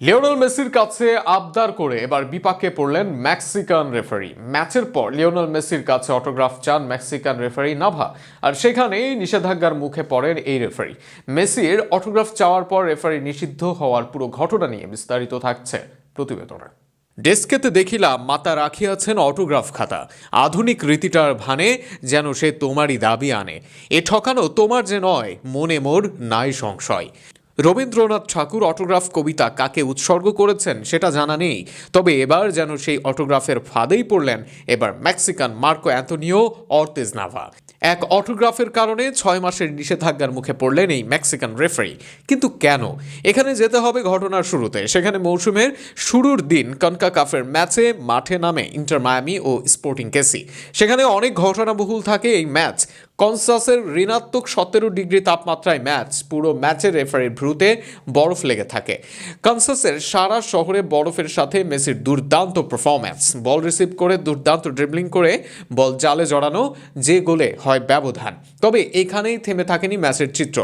Lionel মেসির কাছে আবদার করে এবার বিপাকে পড়লেন মেক্সিকান রেফারি। ম্যাচের পর লিওনেল মেসির কাছে অটোগ্রাফ চান মেক্সিকান রেফারি নাভা, আর সেখানেই নিষেধাজ্ঞার মুখে পড়েন এই রেফারি। মেসির অটোগ্রাফ চাওয়ার পর রেফারি নিষিদ্ধ হওয়ার পুরো ঘটনা নিয়ে বিস্তারিত থাকছে প্রতিবেদনে। ডেস্কেতে দেখিলাম, মাতা রাখিয়াছেন অটোগ্রাফ খাতা। আধুনিক রীতিটার ভানে যেন সে তোমারই দাবি আনে। এ ঠকানো তোমার যে নয়, মনে মোর নাই সংশয়। রবীন্দ্রনাথ ঠাকুর অটোগ্রাফ কবিতা কাকে উৎসর্গ করেছেন সেটা জানা নেই। তবে এবার যেন সেই অটোগ্রাফের ফাঁদেই পড়লেন এবার Mexican Marco Antonio Ortiz Nava এক অটোগ্রাফের কারণে ছয় মাসের নিষেধাজ্ঞার মুখে পড়লেন এই মেক্সিকান রেফারি কিন্তু কেন? এখানে যেতে হবে ঘটনার শুরুতে। সেখানে মৌসুমের শুরুর দিন কনকা কাফের ম্যাচে মাঠে নামে ইন্টার মায়ামি ও স্পোর্টিং কেসি। সেখানে অনেক ঘটনাবহুল থাকে এই ম্যাচ। কনসাসের ঋণাত্মক সতেরো ডিগ্রি তাপমাত্রায় ম্যাচ, পুরো ম্যাচের রেফারির ভ্রুতে বরফ লেগে থাকে। কনসাসের সারা শহরে বরফের সাথে মেসির দুর্দান্ত পারফরম্যান্স বল রিসিভ করে, দুর্দান্ত ড্রিবলিং করে বল জালে জড়ানো যে গোলে হয় ব্যবধান। তবে এখানেই থেমে থাকেনি ম্যাচের চিত্র।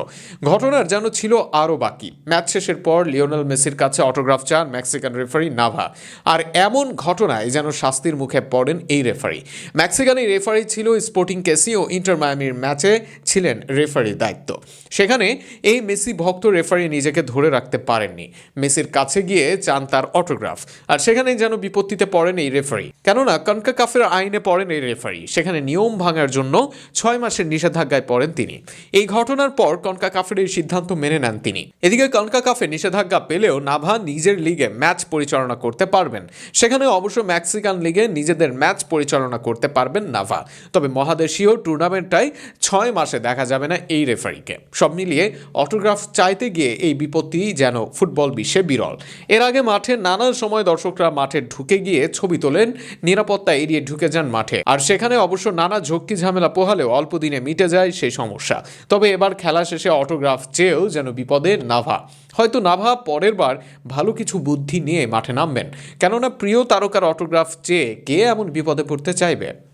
ঘটনার যেন ছিল আরও বাকি। ম্যাচ শেষের পর লিওনেল মেসির কাছে অটোগ্রাফ চান মেক্সিকান রেফারি নাভা আর এমন ঘটনায় যেন শাস্তির মুখে পড়েন এই রেফারি মেক্সিকান এই রেফারি ছিল স্পোর্টিং কেসি ও ইন্টার মায়ামির ম্যাচে ছিলেন রেফারির দায়িত্ব। সেখানে এই মেসি ভক্ত রেফারি নিজেকে ধরে রাখতে পারেননি। মেসির কাছে গিয়ে চান তার অটোগ্রাফ। আর সেখানেই যেন বিপত্তিতে পড়েন এই রেফারি। কেননা কনকা কাফের আইনে পড়েন এই রেফারি। সেখানে নিয়ম ভাঙার জন্য ছয় মাসের নিষেধাজ্ঞায় পড়েন তিনি। এই ঘটনার পর কনকা কাফের এই সিদ্ধান্ত মেনে নেন তিনি। এদিকে কনকা কাফে নিষেধাজ্ঞা পেলেও নাভা নিজের লিগে ম্যাচ পরিচালনা করতে পারবেন। সেখানে অবশ্য মেক্সিকান লিগে নিজেদের ম্যাচ পরিচালনা করতে পারবেন নাভা। তবে মহাদেশীয় টুর্নামেন্টটাই ছয় মাসে দেখা যাবে না এই রেফারিকে। সব মিলিয়ে অটোগ্রাফ চাইতে গিয়ে এই বিপত্তি যেন ফুটবল বিশ্বে বিরল। এর আগে মাঠে নানান সময় দর্শকরা মাঠে ঢুকে গিয়ে ছবি তোলেন, নিরাপত্তা এড়িয়ে ঢুকে যান মাঠে। আর সেখানে অবশ্য নানা ঝক্কি ঝামেলা পোহালেও অল্প দিনে মিটে যায় সেই সমস্যা। তবে এবার খেলা শেষে অটোগ্রাফ চেয়েও যেন বিপদে নাভা। হয়তো নাভা পরের বার ভালো কিছু বুদ্ধি নিয়ে মাঠে নামবেন। কেননা প্রিয় তারকার অটোগ্রাফ চেয়ে কে এমন বিপদে পড়তে চাইবে?